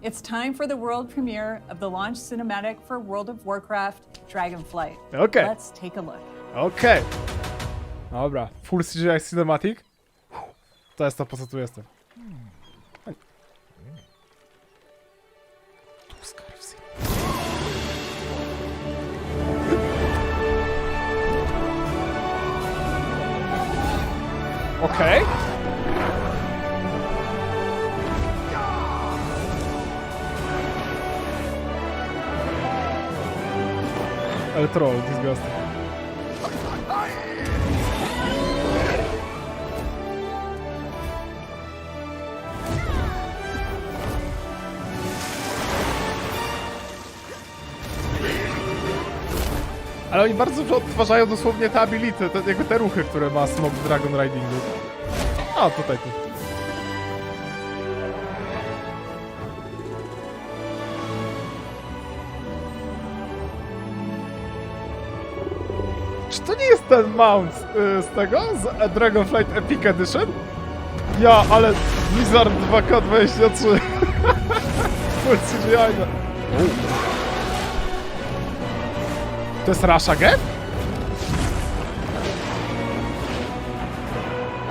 It's time for the world premiere of the launch cinematic for World of Warcraft Dragonflight. Okay. Let's take a look. Okej. Dobra, full CGI cinematic. To jest to, po co tu jestem. Tu Scarf Ale troll, disgusting. Ale oni bardzo dobrze odtwarzają dosłownie te ability, te, jakby te ruchy, które ma Smog w Dragon Ridingu. A, tutaj tu. Czy to nie jest ten mount z, y, z tego? Z Dragonflight Epic Edition? Ja, ale Blizzard 2K23. Full CGI. no. To jest Rasha Gap?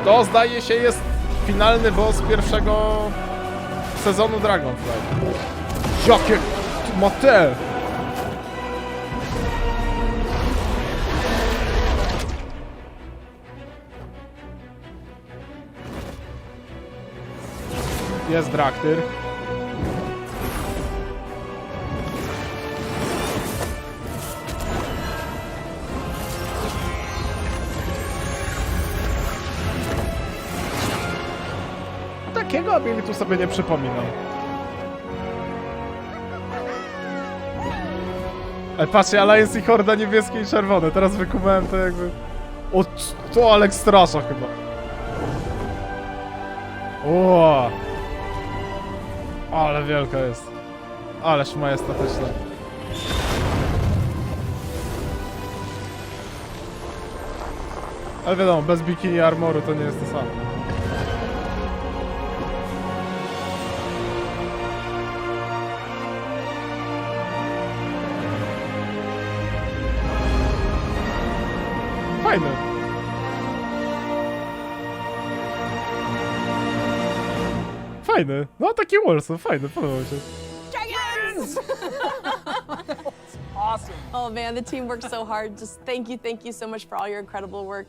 To zdaje się jest finalny boss pierwszego sezonu Dragonflight. Jakie mate! Jest Draktyr. Takiego abilitu sobie nie przypominam. Ale patrzcie, Alliance i Horda niebieskie i czerwone. Teraz wykumałem to jakby... O, to Alex chyba. O, Ale wielka jest. Ależ majestatyczna. Ale wiadomo, bez bikini armoru to nie jest to samo. Fajne. Fajny. No taki Warsaw, fajny, podobał mi się. Oh man, the team worked so hard. Just thank you, thank you so much for all your incredible work.